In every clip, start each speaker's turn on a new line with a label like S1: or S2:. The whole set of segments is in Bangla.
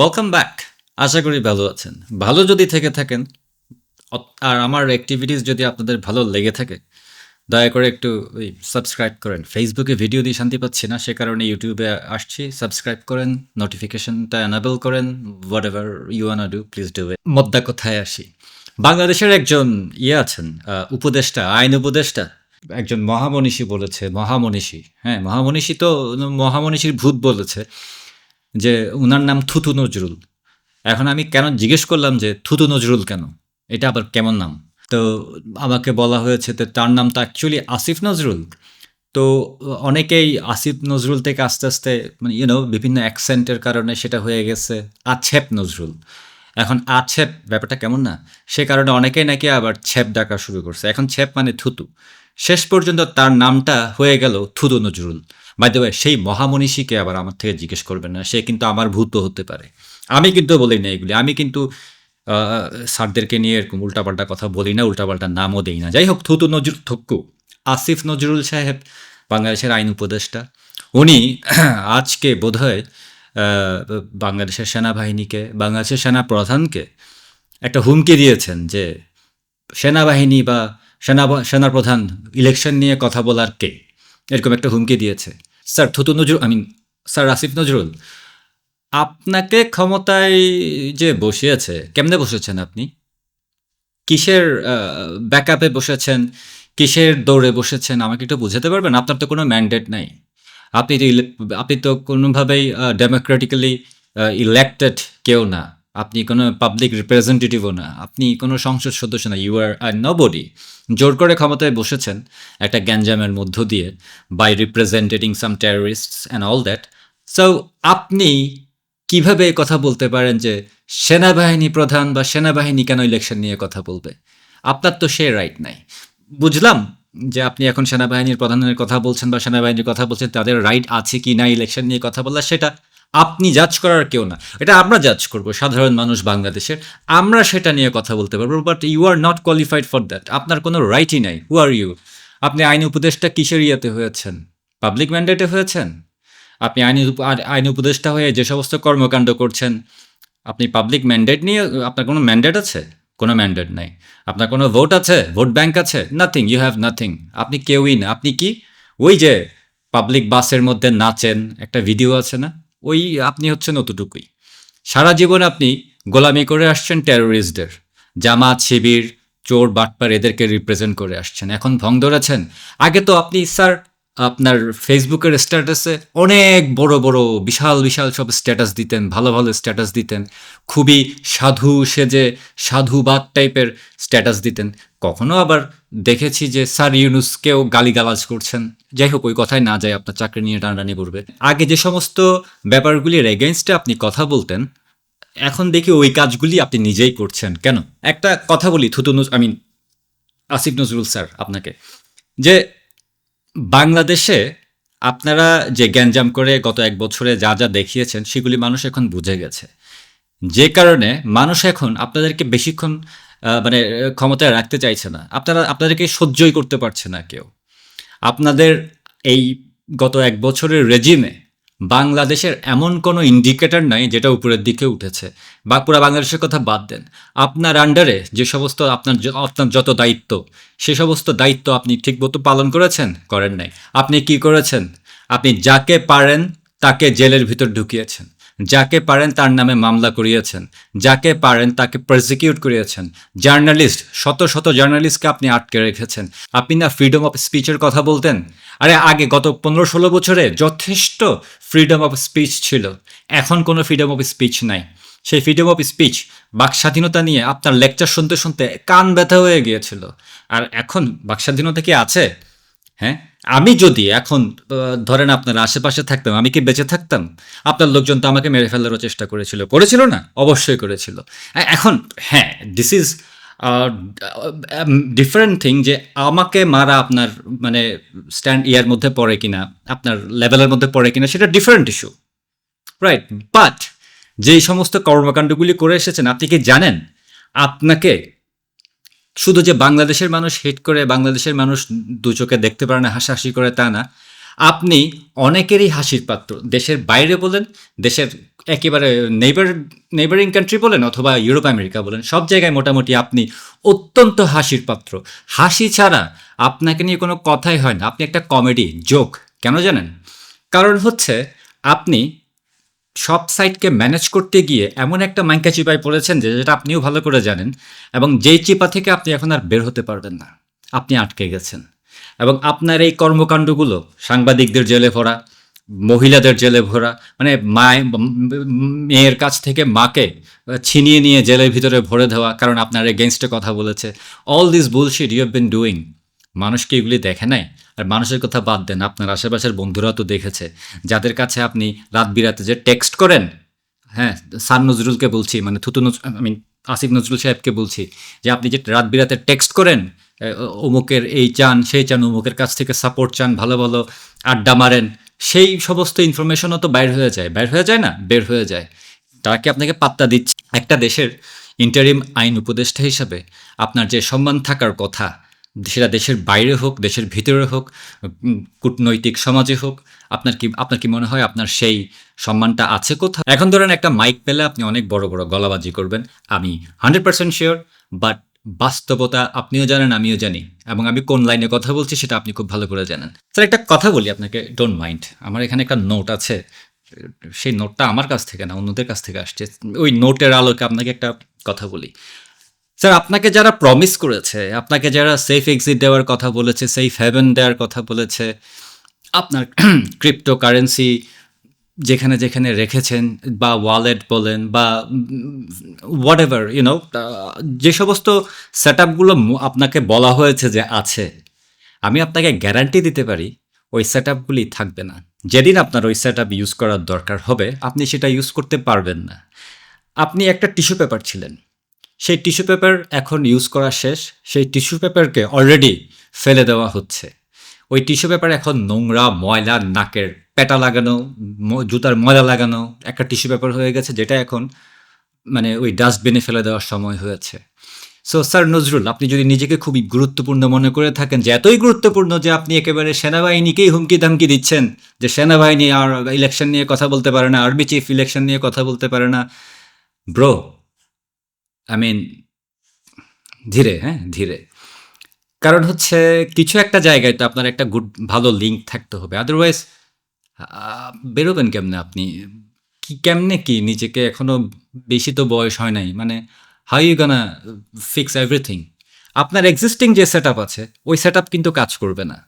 S1: ওয়েলকাম ব্যাক আশা করি ভালো আছেন। ভালো যদি থেকে থাকেন আর আমার অ্যাক্টিভিটিস যদি আপনাদের ভালো লেগে থাকে, দয়া করে একটু ওই সাবস্ক্রাইব করেন। ফেসবুকে ভিডিও দিয়ে শান্তি পাচ্ছি না, সে কারণে ইউটিউবে আসছি। সাবস্ক্রাইব করেন নোটিফিকেশনটা এনাবেল করেন whatever you want do please do মদ্দা কোথায় আসি? বাংলাদেশের একজন ইয়ে আছেন উপদেষ্টা, আইন উপদেষ্টা। একজন মহামনীষী বলেছে, মহামনীষী। হ্যাঁ মহামনীষী তো মহামনীষীর ভূত বলেছে। যে উনার নাম থুতু নজরুল। এখন আমি কেন জিজ্ঞেস করলাম যে থুতু নজরুল কেন? এটা আবার কেমন নাম? তো আমাকে বলা হয়েছে তো তার নাম তো অ্যাকচুয়ালি আসিফ নজরুল। তো অনেকেই আসিফ নজরুল থেকে আস্তে আস্তে মানে ইউনো বিভিন্ন অ্যাকসেন্টের কারণে সেটা হয়ে গেছে। আছেপ নজরুল। এখন আছেপ ব্যাপারটা কেমন না? সে কারণে অনেকেই নাকি আবার ছেপ ডাকা শুরু করছে। এখন ছেপ মানে থুতু। শেষ পর্যন্ত তার নামটা হয়ে গেল থুতু নজরুল। বাই ওয়ে সেই মহামনীষীকে আবার আমার থেকে জিজ্ঞেস করবেন না, সে কিন্তু আমার ভূত হতে পারে। আমি কিন্তু বলি না এগুলি। আমি কিন্তু স্যারদেরকে নিয়ে এরকম উল্টাপাল্টা কথা বলি না, উল্টাপাল্টা নামও দেই না। যাই হোক, থুতু নজরুল থক্কু, আসিফ নজরুল সাহেব, বাংলাদেশের আইন উপদেষ্টা, উনি আজকে বোধহয় বাংলাদেশের সেনাবাহিনীকে, বাংলাদেশের সেনা প্রধানকে একটা হুমকি দিয়েছেন যে, সেনাবাহিনী বা সেনা সেনাপ্রধান ইলেকশন নিয়ে কথা বলার কে? এরকম একটা হুমকি দিয়েছে। স্যার, থুতু Nazrul I mean sir Asif Nazrul, আপনাকে ক্ষমতায় যে বসিয়েছে, কেমনে বসেছেন আপনি? কিসের ব্যাকআপে বসেছেন? কিসের দৌড়ে বসেছেন? আমাকে একটু বুঝাতে পারবেন? আপনার তো কোনো ম্যান্ডেট নাই। আপনি তো আপনি তো কোনোভাবেই ডেমোক্রেটিক্যালি ইলেক্টেড কেউ না। আপনি কোনো পাবলিক রিপ্রেজেন্টেটিভও না। আপনি কোনো সংসদ সদস্য না। ইউ আর আর বডি জোর করে ক্ষমতায় বসেছেন একটা গ্যাঞ্জামের মধ্য দিয়ে by representing some terrorist and all that so আপনি কীভাবে কথা বলতে পারেন যে সেনাবাহিনী প্রধান বা সেনাবাহিনী কেন ইলেকশন নিয়ে কথা বলবে? আপনার তো সে রাইট নাই। বুঝলাম যে আপনি এখন সেনাবাহিনীর প্রধানের কথা বলছেন বা সেনাবাহিনীর কথা বলছেন, তাদের রাইট আছে কি না ইলেকশন নিয়ে কথা বলার সেটা। আপনি জাজ করার কেউ না। এটা আমরা জাজ করব, সাধারণ মানুষ বাংলাদেশের। আমরা সেটা নিয়ে কথা বলতে পারব but you are not qualified for that আপনার কোনো রাইটই নাই। হু আর ইউ আপনি আইন উপদেষ্টা কিসের ইয়েতে হয়েছেন? পাবলিক ম্যান্ডেটে হয়েছেন? আপনি আইন আইন উপদেষ্টা হয়ে যে সমস্ত কর্মকাণ্ড করছেন, আপনি পাবলিক ম্যান্ডেট নিয়ে, আপনার কোনো ম্যান্ডেট আছে? কোনো ম্যান্ডেট নাই। আপনার কোনো ভোট আছে? ভোট ব্যাংক আছে? নাথিং ইউ হ্যাভ নাথিং আপনি কেউই না। আপনি কি? ওই যে পাবলিক বাসের মধ্যে নাচেন, একটা ভিডিও আছে না? ওই আপনি হচ্ছেন অতটুকুই। সারা জীবন আপনি গোলামি করে আসছেন টেরোরিস্টদের জামাত, শিবির, চোর, বাটপার এদেরকে রিপ্রেজেন্ট করে আসছেন। এখন ভং ধরেছেন। আগে তো আপনি স্যার আপনার ফেসবুকের স্ট্যাটাসে অনেক বড় বড়, বিশাল বিশাল সব স্ট্যাটাস দিতেন, ভালো ভালো স্ট্যাটাস দিতেন। খুবই সাধু সেজে সাধুবাদ টাইপের স্ট্যাটাস দিতেন। কখনো আবার দেখেছি যে স্যার ইউনুসকেও গালিগালাজ করছেন। যাই হোক, ওই কথায় না যায়, আপনার চাকরি নিয়ে টানাটানি করবে। আগে যে সমস্ত ব্যাপারগুলির এগেনস্টে আপনি কথা বলতেন, এখন দেখি ওই কাজগুলি আপনি নিজেই করছেন। কেন? একটা কথা বলি, থুতু I mean Asif Nazrul sir আপনাকে। যে বাংলাদেশে আপনারা যে গ্যাঞ্জাম করে গত এক বছরে যা যা দেখিয়েছেন, সেগুলি মানুষ এখন বুঝে গেছে। যে কারণে মানুষ এখন আপনাদেরকে বেশিক্ষণ মানে ক্ষমতায় রাখতে চাইছে না। আপনারা, আপনাদেরকে সহ্যই করতে পারছে না কেউ। আপনাদের এই গত এক বছরের রেজিমে বাংলাদেশের এমন কোনো ইন্ডিকেটর নাই যেটা উপরের দিকে উঠেছে। বা বাংলাদেশের কথা বাদ দেন। আপনার আন্ডারে যে সমস্ত আপনার আপনার যত দায়িত্ব, সে সমস্ত দায়িত্ব আপনি ঠিকমতো পালন করেছেন? করেন নাই। আপনি কি করেছেন? আপনি যাকে পারেন, তাকে জেলের ভিতর ঢুকিয়েছেন। যাকে পারেন তার নামে মামলা করিয়েছেন, যাকে পারেন তাকে প্রসিকিউট করিয়েছেন। জার্নালিস্ট, শত শত জার্নালিস্টকে আপনি আটকে রেখেছেন। আপনি না ফ্রিডম অফ স্পিচের কথা বলতেন? আরে আগে গত পনেরো ষোলো বছরে যথেষ্ট ফ্রিডম অফ স্পিচ ছিল। এখন কোনো ফ্রিডম অফ স্পিচ নাই। সেই ফ্রিডম অফ স্পিচ বাক স্বাধীনতা নিয়ে আপনার লেকচার শুনতে শুনতে কান ব্যথা হয়ে গিয়েছিল। আর এখন বাক স্বাধীনতা কি আছে? হ্যাঁ? আমি যদি এখন ধরেন আপনার আশেপাশে থাকতাম, আমি কি বেঁচে থাকতাম? আপনার লোকজন তো আমাকে মেরে ফেলারও চেষ্টা করেছিল। করেছিল না? অবশ্যই করেছিল। এখন হ্যাঁ দিস ইজ ডিফারেন্ট থিং যে আমাকে মারা আপনার মানে স্ট্যান্ড ইয়ার মধ্যে পড়ে কিনা, আপনার লেভেলের মধ্যে পড়ে কিনা, সেটা ডিফারেন্ট ইস্যু রাইট বাট যেই সমস্ত কর্মকাণ্ডগুলি করে এসেছেন, আপনি কি জানেন? আপনাকে শুধু যে বাংলাদেশের মানুষ হিট করে, বাংলাদেশের মানুষ দু চোখে দেখতে পারে না, হাসাহাসি করে তা না। আপনি অনেকেরই হাসির পাত্র। দেশের বাইরে বলেন, দেশের একেবারে নেইবার নেইবারিং কান্ট্রি বলেন, অথবা ইউরোপ আমেরিকা বলেন, সব জায়গায় মোটামুটি আপনি অত্যন্ত হাসির পাত্র। হাসি ছাড়া আপনাকে নিয়ে কোনো কথাই হয় না। আপনি একটা কমেডি জোক কেন জানেন? কারণ হচ্ছে, আপনি সব সাইটকে ম্যানেজ করতে গিয়ে এমন একটা মাইকা চিপায় পড়েছেন যে যেটা আপনিও ভালো করে জানেন এবং যেই চিপা থেকে আপনি এখন আর বের হতে পারবেন না, আপনি আটকে গেছেন। এবং আপনার এই কর্মকাণ্ডগুলো, সাংবাদিকদের জেলে ভরা, মহিলাদের জেলে ভরা মানে মায় মেয়ের কাছ থেকে মাকে ছিনিয়ে নিয়ে জেলের ভিতরে ভরে দেওয়া, কারণ আপনার এগেনস্টে কথা বলেছে all this bullshit you have been doing মানুষকে এগুলি দেখে নাই? আর মানুষের কথা বাদ দেন, আপনার আশেপাশের বন্ধুরাও তো দেখেছে। যাদের কাছে আপনি রাত বিরাতে যে টেক্সট করেন হ্যাঁ সান নজরুলকে বলছি মানে থুতু নজরুল আই মিন আসিফ নজরুল সাহেবকে বলছি, যে আপনি যে রাত বিরাতে টেক্সট করেন অমুকের এই চান, সেই চান, অমুকের কাছ থেকে সাপোর্ট চান, ভালো ভালো আড্ডা মারেন, সেই সমস্ত ইনফরমেশনও তো বাইর হয়ে যায়। বাইর হয়ে যায় না? বের হয়ে যায়। তারা কি আপনাকে পাত্তা দিচ্ছে? একটা দেশের ইন্টারিম আইন উপদেষ্টা হিসাবে আপনার যে সম্মান থাকার কথা সেটা দেশের বাইরে হোক, দেশের ভিতরে হোক কূটনৈতিক সমাজে হোক, আপনার কি আপনার কি মনে হয় আপনার সেই সম্মানটা আছে কোথাও এখন ধরেন একটা মাইক পেলে আপনি অনেক বড় বড় গলাবাজি করবেন। আমি হান্ড্রেড পার্সেন্ট শিওর, বাট বাস্তবতা আপনিও জানেন, আমিও জানি। এবং আমি কোন লাইনে কথা বলছি সেটা আপনি খুব ভালো করে জানেন। স্যার, একটা কথা বলি আপনাকে ডোন্ট মাইন্ড আমার এখানে একটা নোট আছে। সেই নোটটা আমার কাছ থেকে না, অন্যদের কাছ থেকে আসছে। ওই নোটের আলোকে আপনাকে একটা কথা বলি। স্যার আপনাকে যারা প্রমিস করেছে, আপনাকে যারা সেফ এক্সিট দেওয়ার কথা বলেছে সেফ হেভেন দেওয়ার কথা বলেছে, আপনার ক্রিপ্টো কারেন্সি যেখানে যেখানে রেখেছেন, বা ওয়ালেট বলেন, বা হোয়াট এভার ইউনো যে সমস্ত সেট আপগুলো আপনাকে বলা হয়েছে যে আছে, আমি আপনাকে গ্যারান্টি দিতে পারি, ওই সেট আপগুলি থাকবে না। যেদিন আপনার ওই সেট ইউজ করার দরকার হবে, আপনি সেটা ইউজ করতে পারবেন না। আপনি একটা টিস্যু পেপার ছিলেন সেই টিস্যু পেপার এখন ইউজ করা শেষ, সেই টিস্যু পেপারকে অলরেডি ফেলে দেওয়া হচ্ছে। ওই টিস্যু পেপার এখন নোংরা, ময়লা, নাকের পেটা লাগানো জুতার ময়লা লাগানো, একটা টিস্যু পেপার হয়ে গেছে যেটা এখন মানে ওই ডাস্টবিনে ফেলে দেওয়ার সময় হয়েছে। সো স্যার নজরুল, আপনি যদি নিজেকে খুবই গুরুত্বপূর্ণ মনে করে থাকেন যে এতই গুরুত্বপূর্ণ যে আপনি একেবারে সেনাবাহিনীকেই হুমকি ধামকি দিচ্ছেন, যে সেনাবাহিনী আর ইলেকশন নিয়ে কথা বলতে পারে না আর্মি চিফ ইলেকশন নিয়ে কথা বলতে পারে না ব্রো আই মিন ধীরে হ্যাঁ ধীরে। কারণ হচ্ছে কিছু একটা জায়গায় তো আপনার একটা গুড ভালো লিঙ্ক থাকতে হবে। আদারওয়াইজ বেরোবেন কেমনে আপনি? কি, কেমনে কি? নিজেকে এখনও বেশি তো বয়স হয় নাই। মানে how you gonna fix everything আপনার এক্সিস্টিং যে সেট আছে, ওই সেট কিন্তু কাজ করবে না।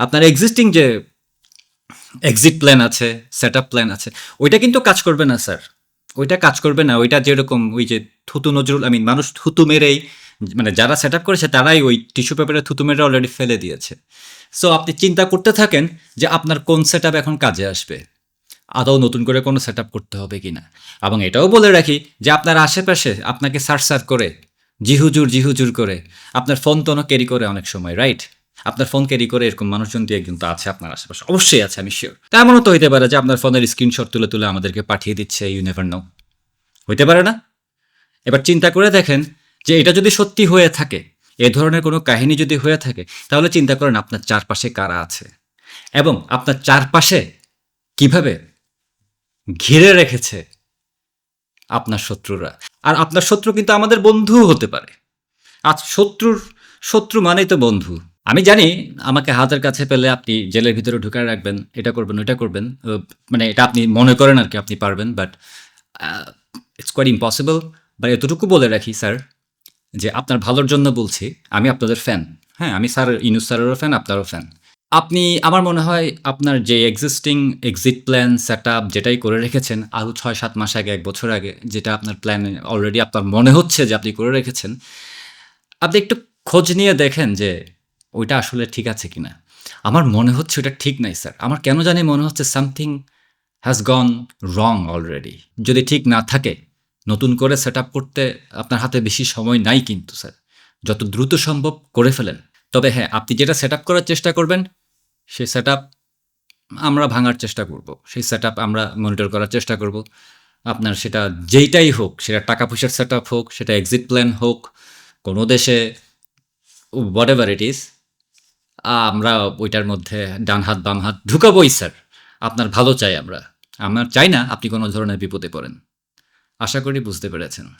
S1: আপনার এক্সিস্টিং যে এক্সিট প্ল্যান আছে সেট প্ল্যান আছে, ওইটা কিন্তু কাজ করবে না স্যার ওইটা কাজ করবে না, ওইটা যেরকম ওই যে থুতু নজরুল আই মিন মানুষ থুতু মেরেই মানে যারা সেট আপ করেছে তারাই ওই টিস্যু পেপারে থুতু মেরে অলরেডি ফেলে দিয়েছে। সো আপনি চিন্তা করতে থাকেন যে আপনার কোন সেট এখন কাজে আসবে। আদৌ নতুন করে কোনো সেট করতে হবে কি না? এবং এটাও বলে রাখি যে আপনার আশেপাশে আপনাকে সার্চ সার করে, জিহুজুর জিহুজুর করে, আপনার ফোন টোনও ক্যারি করে অনেক সময় রাইট আপনার ফোন ক্যারি করে এরকম মানুষজন দিয়ে একজন তো আছে আপনার আশেপাশে। অবশ্যই আছে, আমি শিওর তেমনও তো হইতে পারে যে আপনার ফোনের স্ক্রিনশট তুলে তুলে আমাদেরকে পাঠিয়ে দিচ্ছে ইউ নেভার নো হইতে পারে না? এবার চিন্তা করে দেখেন যে এটা যদি সত্যি হয়ে থাকে, এ ধরনের কোনো কাহিনী যদি হয়ে থাকে, তাহলে চিন্তা করেন আপনার চারপাশে কারা আছে? এবং আপনার চারপাশে কীভাবে ঘিরে রেখেছে আপনার শত্রুরা? আর আপনার শত্রু কিন্তু আমাদের বন্ধুও হতে পারে। আজ শত্রুর, শত্রু মানেই তো বন্ধু। আমি জানি আমাকে হাতের কাছে পেলে আপনি জেলের ভিতরে ঢুকায় রাখবেন, এটা করবেন, ওইটা করবেন মানে এটা আপনি মনে করেন আর কি আপনি পারবেন বাট ইটস কোয়াইট ইম্পসিবল বা এতটুকু বলে রাখি স্যার, যে আপনার ভালোর জন্য বলছি, আমি আপনাদের ফ্যান হ্যাঁ আমি স্যার ইনুস স্যারেরও ফ্যান আপনারও ফ্যান আপনি, আমার মনে হয় আপনার যে existing exit plan set up যেটাই করে রেখেছেন, আরও ছয় সাত মাস আগে, এক বছর আগে, যেটা আপনার প্ল্যান অলরেডি আপনার মনে হচ্ছে যে আপনি করে রেখেছেন, আপনি একটু খোঁজ নিয়ে দেখেন যে ওইটা আসলে ঠিক আছে কিনা? আমার মনে হচ্ছে ওটা ঠিক নাই, স্যার। আমার কেন জানি মনে হচ্ছে something has gone wrong already যদি ঠিক না থাকে, নতুন করে সেট করতে আপনার হাতে বেশি সময় নাই কিন্তু, স্যার। যত দ্রুত সম্ভব করে ফেলেন। তবে হ্যাঁ আপনি যেটা সেট করার চেষ্টা করবেন, সেই সেট আমরা ভাঙার চেষ্টা করব। সেই সেট আমরা মনিটর করার চেষ্টা করব। আপনার সেটা যেইটাই হোক, সেটা টাকা পয়সার সেট হোক, সেটা এক্সিট প্ল্যান হোক, কোনো দেশে হোয়াট এভার ইট ইজ আমরা ওইটার মধ্যে ডান হাত, বাম হাত ঢুকাবই, স্যার। আপনার ভালো চাই আমরা। আমার চাই না আপনি কোনো ধরনের বিপদে পড়েন। আশা করি বুঝতে পেরেছেন।